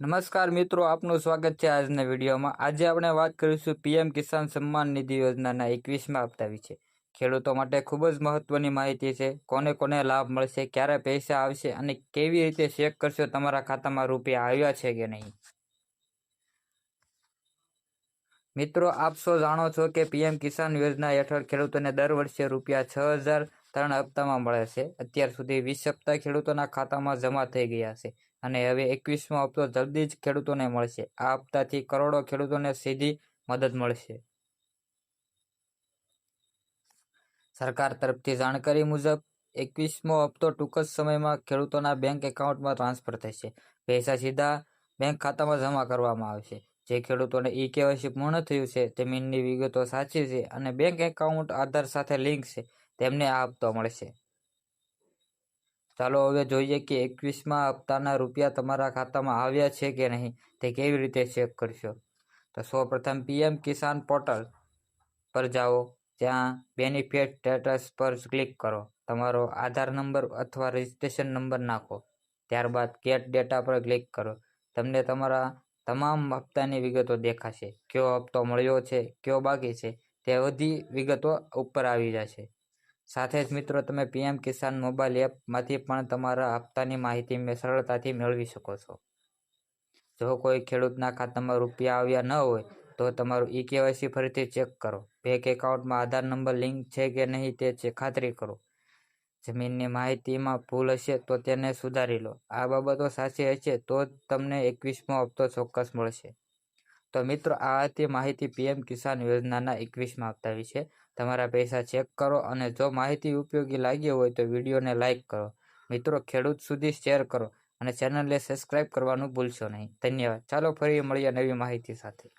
નમસ્કાર મિત્રો, આપનું સ્વાગત છે આજના વિડીયોમાં. આજે આપણે વાત કરીશું પીએમ કિસાન સન્માન નિધિ યોજનાના એકવીસમાં હપ્તા વિશે. ખેડૂતો માટે ખૂબ જ મહત્વની માહિતી છે. કોને કોને લાભ મળશે, ક્યારે પૈસા આવશે અને કેવી રીતે ચેક કરશો, તમારા ખાતામાં રૂપિયા આવ્યા છે કે નહીં? મિત્રો, આપ સૌ જાણો છો કે પીએમ કિસાન યોજના હેઠળ ખેડૂતોને દર વર્ષે રૂપિયા છ હજાર ત્રણ હપ્તામાં મળે છે. અત્યાર સુધી વીસ હપ્તા ખેડૂતોના ખાતામાં જમા થઈ ગયા છે. અને હવે એકવીસમો હપ્તો જલ્દી જ ખેડૂતોને મળશે. આ હપ્તાથી કરોડો ખેડૂતોને સીધી મદદ મળશે. સરકાર તરફથી જાણકારી મુજબ, એકવીસમો હપ્તો ટૂંક જ સમયમાં ખેડૂતોના બેંક એકાઉન્ટમાં ટ્રાન્સફર થશે. પૈસા સીધા બેંક ખાતામાં જમા કરવામાં આવશે. જે ખેડૂતોને ઈ કેવાયસી પૂર્ણ થયું છે જમીનની વિગતો સાચી છે અને બેંક એકાઉન્ટ આધાર સાથે લિંક છે, તેમને આ હપ્તો મળશે. ચાલો હવે જોઈએ કે એકવીસમાં હપ્તાના રૂપિયા તમારા ખાતામાં આવ્યા છે કે નહીં? તે કેવી રીતે ચેક કરશો? તો સૌપ્રથમ પીએમ કિસાન પોર્ટલ પર જાઓ. ત્યાં બેનિફિટ સ્ટેટસ પર ક્લિક કરો. તમારો આધાર નંબર અથવા રજિસ્ટ્રેશન નંબર નાખો. ત્યારબાદ ગેટ ડેટા પર ક્લિક કરો. તમને તમારા તમામ હપ્તાની વિગતો દેખાશે. કયો હપ્તો મળ્યો છે, કયો બાકી છે, તે બધી વિગતો ઉપર આવી જશે. સાથે જ મિત્રો, તમે પીએમ કિસાન મોબાઈલ એપમાંથી પણ તમારા હપ્તાની માહિતી સરળતાથી મેળવી શકો છો. જો કોઈ ખેડૂતના ખાતામાં રૂપિયા આવ્યા ન હોય, તો તમારું ઈ કેવાયસી ફરીથી ચેક કરો. બેંક એકાઉન્ટમાં આધાર નંબર, લિંક છે કે નહીં તે ખાતરી કરો. જમીનની માહિતીમાં ભૂલ હશે તો તેને સુધારી લો. આ બાબતો સાચી હશે તો જ તમને એકવીસમો હપ્તો ચોક્કસ મળશે. તો મિત્રો, આ હતી માહિતી પીએમ કિસાન યોજનાના એકવીસમાં આપતા વિશે. તમારા પૈસા ચેક કરો અને જો માહિતી ઉપયોગી લાગી હોય તો વિડીયોને લાઇક કરો. મિત્રો, ખેડૂત સુધી શેર કરો અને ચેનલને સબસ્ક્રાઇબ કરવાનું ભૂલશો નહીં. ધન્યવાદ. ચાલો ફરી મળીએ નવી માહિતી સાથે.